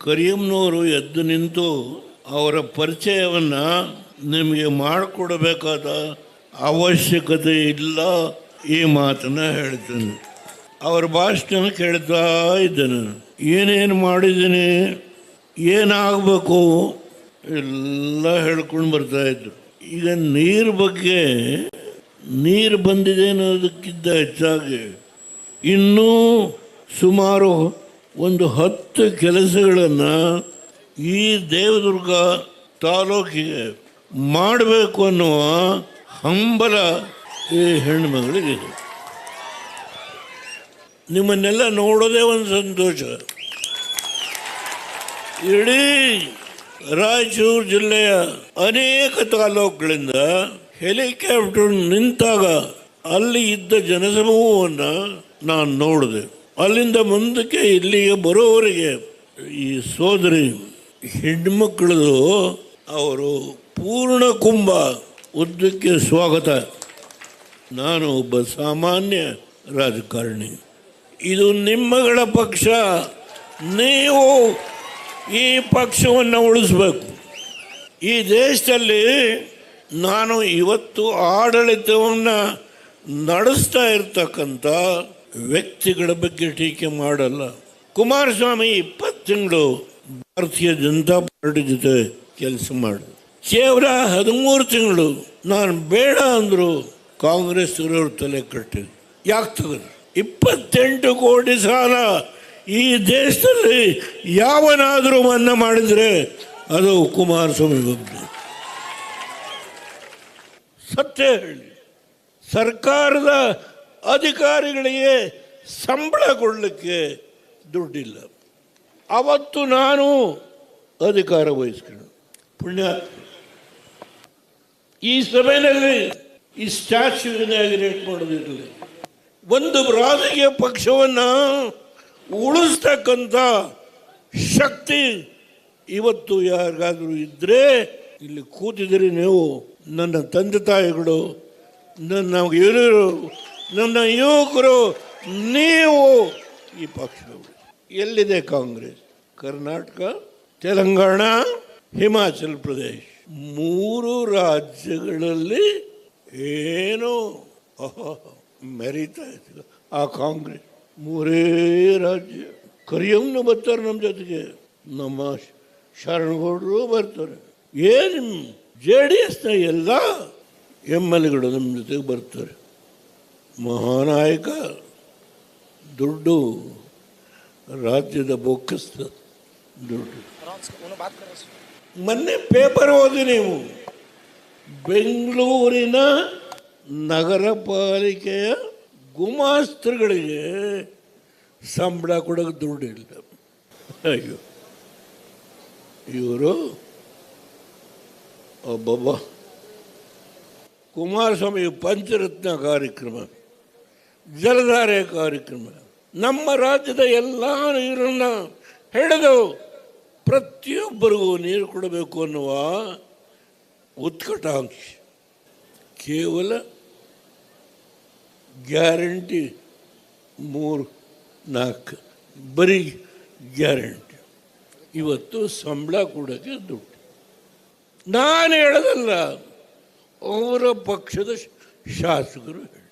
ಕರಿಯಮ್ನವರು ಎದ್ದು ನಿಂತು ಅವರ ಪರಿಚಯವನ್ನು ನಿಮಗೆ ಮಾಡಿಕೊಡಬೇಕಾದ ಅವಶ್ಯಕತೆ ಇಲ್ಲ ಈ ಮಾತನ್ನು ಹೇಳ್ತೇನೆ. ಅವರ ಭಾಷಣ ಕೇಳ್ತಾ ಇದ್ದೇನೆ. ಏನೇನು ಮಾಡಿದ್ದೀನಿ, ಏನಾಗಬೇಕು ಎಲ್ಲ ಹೇಳ್ಕೊಂಡು ಬರ್ತಾ ಇದ್ರು. ಈಗ ನೀರು ಬಗ್ಗೆ ನೀರು ಬಂದಿದೆ ಅನ್ನೋದಕ್ಕಿಂತ ಹೆಚ್ಚಾಗಿ ಇನ್ನೂ ಸುಮಾರು ಒಂದು ಹತ್ತು ಕೆಲಸಗಳನ್ನು ಈ ದೇವದುರ್ಗ ತಾಲೂಕಿಗೆ ಮಾಡಬೇಕು ಅನ್ನುವ ಹಂಬಲ ಈ ಹೆಣ್ಮಗಳಿಗೆ ನಿಮ್ಮನ್ನೆಲ್ಲ ನೋಡೋದೇ ಒಂದು ಸಂತೋಷ. ಇಡೀ ರಾಯಚೂರು ಜಿಲ್ಲೆಯ ಅನೇಕ ತಾಲೂಕುಗಳಿಂದ ಹೆಲಿಕಾಪ್ಟರ್ ನಿಂತಾಗ ಅಲ್ಲಿ ಇದ್ದ ಜನಸಮೂಹವನ್ನು ನಾನು ನೋಡಿದೆ. ಅಲ್ಲಿಂದ ಮುಂದಕ್ಕೆ ಇಲ್ಲಿಗೆ ಬರೋವರಿಗೆ ಈ ಸೋದರಿ ಹೆಣ್ಮಕ್ಳದು ಅವರು ಪೂರ್ಣ ಕುಂಭ ಉದ್ದಕ್ಕೆ ಸ್ವಾಗತ. ನಾನು ಒಬ್ಬ ಸಾಮಾನ್ಯ ರಾಜಕಾರಣಿ. ಇದು ನಿಮ್ಮಗಳ ಪಕ್ಷ. ನೀವು ಈ ಪಕ್ಷವನ್ನು ಉಳಿಸ್ಬೇಕು. ಈ ದೇಶದಲ್ಲಿ ನಾನು ಇವತ್ತು ಆಡಳಿತವನ್ನು ನಡೆಸ್ತಾ ಇರ್ತಕ್ಕಂಥ ವ್ಯಕ್ತಿಗಳ ಬಗ್ಗೆ ಟೀಕೆ ಮಾಡಲ್ಲ. ಕುಮಾರಸ್ವಾಮಿ ಇಪ್ಪತ್ತು ತಿಂಗಳು ಭಾರತೀಯ ಜನತಾ ಪಾರ್ಟಿ ಜೊತೆ ಕೆಲಸ ಮಾಡಿದ್ರು. ಕೇವಲ ಹದಿಮೂರು ತಿಂಗಳು ನಾನು ಬೇಡ ಅಂದರು ಕಾಂಗ್ರೆಸ್ ಇರೋರು ತಲೆ ಕಟ್ಟಿದ್ರು. ಯಾಕೆ ತೆಗೆದು ಇಪ್ಪತ್ತೆಂಟು ಕೋಟಿ ಸಾಲ ಈ ದೇಶದಲ್ಲಿ ಯಾವನಾದರೂ ಮನ್ನಾ ಮಾಡಿದರೆ ಅದು ಕುಮಾರಸ್ವಾಮಿ ಒಬ್ಬರು ಸತ್ಯ ಹೇಳಿ. ಸರ್ಕಾರದ ಅಧಿಕಾರಿಗಳಿಗೆ ಸಂಬಳ ಕೊಡಲಿಕ್ಕೆ ದುಡ್ಡಿಲ್ಲ. ಅವತ್ತು ನಾನು ಅಧಿಕಾರ ವಹಿಸ್ಕೊಂಡು ಪುಣ್ಯ. ಈ ಸಭೆಯಲ್ಲಿ, ಈ ಸ್ಟ್ಯಾಚ್ಯೂ ಇನಾಗ್ರೇಟ್ ಮಾಡೋದಿರಲಿ. ಒಂದು ರಾಜಕೀಯ ಪಕ್ಷವನ್ನು ಉಳಿಸ್ತಕ್ಕಂಥ ಶಕ್ತಿ ಇವತ್ತು ಯಾರಿಗಾದರೂ ಇದ್ದರೆ ಇಲ್ಲಿ ಕೂತಿದ್ರೆ ನೀವು. ನನ್ನ ತಂದೆ ತಾಯಿಗಳು, ನನ್ನ ಹಿರಿಯರು ನನ್ನ ಯುವಕರು, ನೀವು ಈ ಪಕ್ಷದವರು. ಎಲ್ಲಿದೆ ಕಾಂಗ್ರೆಸ್? ಕರ್ನಾಟಕ, ತೆಲಂಗಾಣ, ಹಿಮಾಚಲ್ ಪ್ರದೇಶ. ಮೂರು ರಾಜ್ಯಗಳಲ್ಲಿ ಏನು ಮೆರಿತಾ ಇತ್ತು ಆ ಕಾಂಗ್ರೆಸ್. ಮೂರೇ ರಾಜ್ಯ. ಕರಿಯಮ್ಮನ ಬರ್ತಾರೆ ನಮ್ಮ ಜೊತೆಗೆ. ನಮ್ಮ ಶರಣಗೌಡರು ಬರ್ತಾರೆ. ಏನು ಜೆ ಡಿ ಎಸ್ನ ಎಲ್ಲ ಎಂ ಎಲ್ ಎಗಳು ನಮ್ಮ ಜೊತೆಗೆ ಬರ್ತಾರೆ. ಮಹಾನಾಯಕ, ದುಡ್ಡು, ರಾಜ್ಯದ ಬೊಕ್ಕಸ್ತ ದುಡ್ಡು. ಮೊನ್ನೆ ಪೇಪರ್ ಓದಿ ನೀವು. ಬೆಂಗಳೂರಿನ ನಗರ ಪಾಲಿಕೆಯ ಗುಮಾಸ್ತರುಗಳಿಗೆ ಸಂಬಳ ಕೊಡೋಕೆ ದುಡ್ಡಿಲ್ಲ ಅಯ್ಯೋ. ಇವರು ಒಬ್ಬೊಬ್ಬ ಕುಮಾರಸ್ವಾಮಿ ಪಂಚರತ್ನ ಕಾರ್ಯಕ್ರಮ. ಜಲಧಾರೆ ಕಾರ್ಯಕ್ರಮ. ನಮ್ಮ ರಾಜ್ಯದ ಎಲ್ಲ ನೀರನ್ನು ಹಿಡಿದು ಪ್ರತಿಯೊಬ್ಬರಿಗೂ ನೀರು ಕೊಡಬೇಕು ಅನ್ನುವ ಉತ್ಕಟಾಂಕ್ಷೆ. ಕೇವಲ ಗ್ಯಾರಂಟಿ ಮೂರು, ನಾಲ್ಕು ಬರೀ ಗ್ಯಾರಂಟಿ. ಇವತ್ತು ಸಂಬಳ ಕೊಡೋಕ್ಕೆ ದುಡ್ಡು. ನಾನು ಹೇಳೋದಲ್ಲ, ಅವರ ಪಕ್ಷದ ಶಾಸಕರು ಹೇಳಿ.